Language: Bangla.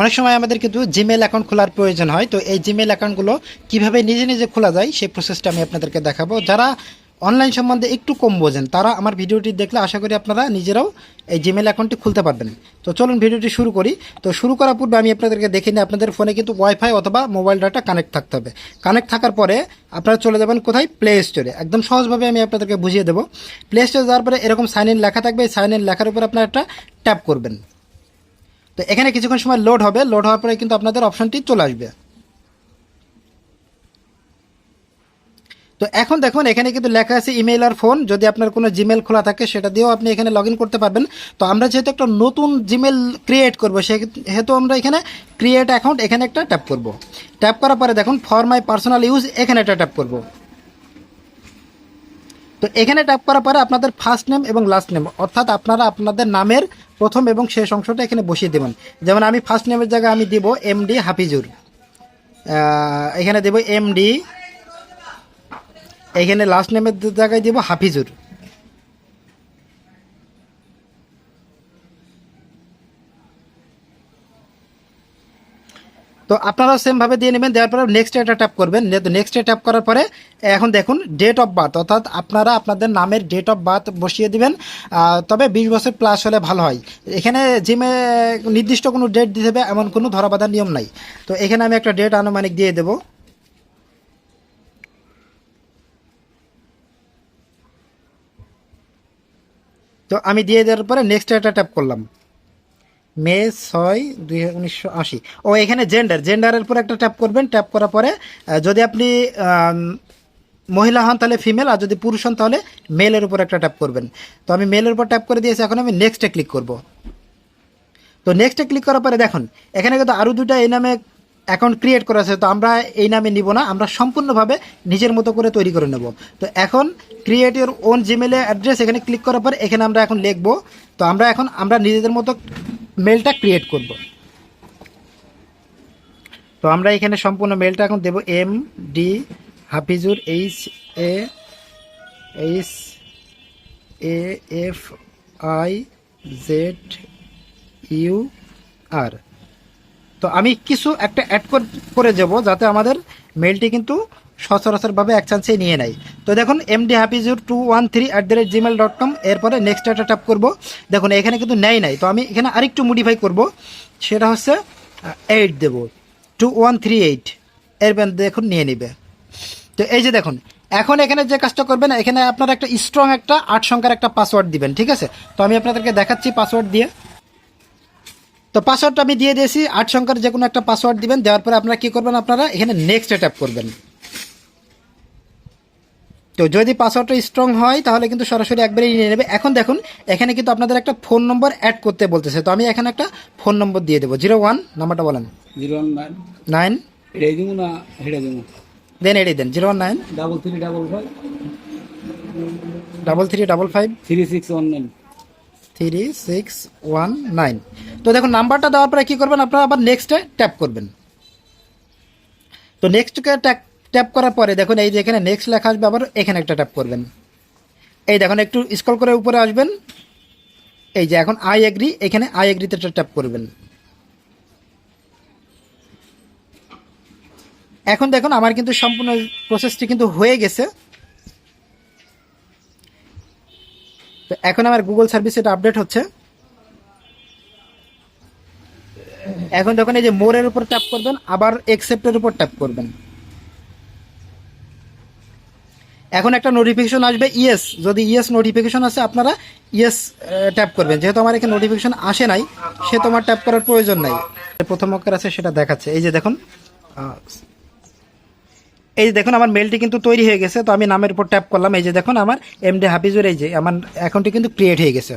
অনেক সময় আমাদের কিন্তু জিমেল অ্যাকাউন্ট খোলার প্রয়োজন হয়, তো এই জিমেল অ্যাকাউন্টগুলো কীভাবে নিজে নিজে খোলা যায় সেই প্রসেসটা আমি আপনাদেরকে দেখাবো। যারা অনলাইন সম্বন্ধে একটু কম বোঝেন, তারা আমার ভিডিওটি দেখলে আশা করি আপনারা নিজেরাও এই জিমেল অ্যাকাউন্টটি খুলতে পারবেন। তো চলুন ভিডিওটি শুরু করি। তো শুরু করার পূর্বে আমি আপনাদেরকে দেখে নিই, আপনাদের ফোনে কিন্তু ওয়াইফাই অথবা মোবাইল ডাটা কানেক্ট থাকতে হবে। কানেক্ট থাকার পরে আপনারা চলে যাবেন কোথায়? প্লে স্টোরে একদম সহজভাবে আমি আপনাদেরকে বুঝিয়ে দেবো। প্লে স্টোরে যাওয়ার পরে এরকম সাইন ইন লেখা থাকবে সাইন ইন লেখার উপর আপনারা একটা ট্যাপ করবেন। তো এখানে কিছুক্ষণ সময় লোড হবে। লোড হওয়ার পরে কিন্তু আপনাদের অপশনটি চলে আসবে। তো এখন দেখুন, এখানে কিন্তু লেখা আছে ইমেল আর ফোন যদি আপনার কোনো জিমেল খোলা থাকে, সেটা দিয়েও আপনি এখানে লগ করতে পারবেন। তো আমরা যেহেতু একটা নতুন জিমেল ক্রিয়েট করব, সেহেতু আমরা এখানে ক্রিয়েট অ্যাকাউন্ট এখানে একটা ট্যাপ করব। ট্যাপ করার পরে দেখুন ফর মাই পার্সোনাল ইউজ এখানে একটা ট্যাপ করব। তো এখানে ট্যাপ করার পরে আপনাদের ফার্স্ট নেম এবং লাস্ট নেম অর্থাৎ আপনারা আপনাদের নামের প্রথম এবং শেষ অংশটা এখানে বসিয়ে দেবেন। যেমন আমি ফার্স্ট নেমের জায়গায় আমি দিব এমডি হাফিজুর। এখানে দেব এমডি এখানে লাস্ট নেমের জায়গায় দিব হাফিজুর। তো আপনারা সেমভাবে দিয়ে নেবেন, দেওয়ার পরে নেক্সট এটা ট্যাপ করবেন। নেক্সট ট্যাপ করার পরে, এখন দেখুন ডেট অফ বার্থ অর্থাৎ আপনারা আপনাদের নামের ডেট অফ বার্থ বসিয়ে দিবেন। তবে বিশ বছর প্লাস হলে ভালো হয়। এখানে জিমে নির্দিষ্ট কোনো ডেট দিতে হবে, এমন কোনো ধরাবাধার নিয়ম নাই। তো এখানে আমি একটা ডেট আনুমানিক দিয়ে দেবো। তো আমি দিয়ে দেওয়ার পরে নেক্সট এটা ট্যাপ করলাম। মে ছয়, দুই উনিশশো আশি। ও, এখানে জেন্ডার জেন্ডারের উপর একটা ট্যাপ করবেন। ট্যাপ করার পরে যদি আপনি মহিলা হন তাহলে ফিমেল আর যদি পুরুষ হন তাহলে মেলের উপর একটা ট্যাপ করবেন। তো আমি মেলের উপর ট্যাপ করে দিয়েছি, এখন আমি নেক্সটে ক্লিক করব। তো নেক্সটে ক্লিক করার পরে দেখুন, এখানে কিন্তু আরও দুটা এই নামে অ্যাকাউন্ট ক্রিয়েট করা আছে, তো আমরা এই নামে নিব না, আমরা সম্পূর্ণভাবে নিজের মতো করে তৈরি করে নেব। তো এখন ক্রিয়েট ইউর ওন জিমেলে অ্যাড্রেস এখানে ক্লিক করার পর এখানে আমরা এখন লিখব। তো আমরা এখন, আমরা নিজেদের মতো মেলটা ক্রিয়েট করব। তো আমরা এখানে সম্পূর্ণ মেলটা এখন দেব M D Hafizur H A H A F I Z U R তো আমি কিছু একটা অ্যাড করে যাব যাতে আমাদের মেলটি কিন্তু সচরাচরভাবে এক চান্সে নিয়ে নেয়। তো দেখুন MD Hafizur two one three at the rate Gmail dot com এরপরে নেক্সট একটা ট্যাপ করব। দেখুন, এখানে কিন্তু নেয় নাই। তো আমি এখানে আরেকটু মডিফাই করব। সেটা হচ্ছে এইট দেব। টু ওয়ান থ্রি এইট এর ব্যান্ড দেখুন, নিয়ে নেবে। তো এই যে দেখুন, এখন এখানে যে কাজটা করবেন, এখানে আপনারা একটা স্ট্রং একটা আট সংখ্যার একটা পাসওয়ার্ড দিবেন, ঠিক আছে? তো আমি আপনাদেরকে দেখাচ্ছি পাসওয়ার্ড দিয়ে। তো পাসওয়ার্ডটা আমি দিয়ে দিয়েছি, আট সংখ্যার যে কোনো একটা পাসওয়ার্ড দিবেন, দেওয়ার পরে আপনারা কী করবেন আপনারা, এখানে নেক্সট ট্যাপ করবেন। তো যদি পাসওয়ার্ডটা স্ট্রং হয় তাহলে কিন্তু সরাসরি একবারেই নিয়ে নেবে। এখন দেখুন এখানে কিন্তু আপনাদের একটা ফোন নম্বর অ্যাড করতে বলতেছে। তো আমি এখানে একটা ফোন নম্বর দিয়ে দেবো। জিরো ওয়ান নাম্বারটা বলেন। জিরো ওয়ান নাইন নাইন এটাই দিব না হেঁটে দিব? দেন দেন। Zero one nine double three double five double three double five three six one nine three six one nine তো দেখুন নাম্বারটা দেওয়ার পরে কী করবেন আপনারা? আবার নেক্সটে ট্যাপ করবেন। তো নেক্সটকে ট্যাপ ট্যাপ করার পরে দেখুন, এই যে এখানে নেক্সট লেখা আসবে, আবার এখানে একটা ট্যাপ করবেন। এই দেখুন, একটু স্ক্রল করে উপরে আসবেন। এই যে এখন আই এগ্রি এখানে আই এগ্রিতে একটা ট্যাপ করবেন। এখন দেখুন, আমার কিন্তু সম্পূর্ণ প্রসেসটি কিন্তু হয়ে গেছে। তো এখন আমার গুগল সার্ভিস এটা আপডেট হচ্ছে। এখন যখন এই যে মোরের উপর ট্যাপ করবেন, আবার একসেপ্টের উপর ট্যাপ করবেন। এখন একটা নোটিফিকেশন আসবে ইয়েস যদি ইয়েস নোটিফিকেশন আসে, আপনারা ইয়েস ট্যাপ করবেন। যেহেতু আমার এখানে নোটিফিকেশন আসে নাই, সে তোমার ট্যাপ করার প্রয়োজন নাই। প্রথম অক্ষর আছে, সেটা দেখাচ্ছে। এই যে দেখুন এই যে দেখুন, আমার মেলটি কিন্তু তৈরি হয়ে গেছে, তো আমি নামের উপর ট্যাপ করলাম। এই যে দেখুন, আমার এমডি হাফিজুর এই যে, আমার অ্যাকাউন্টটি কিন্তু ক্রিয়েট হয়ে গেছে।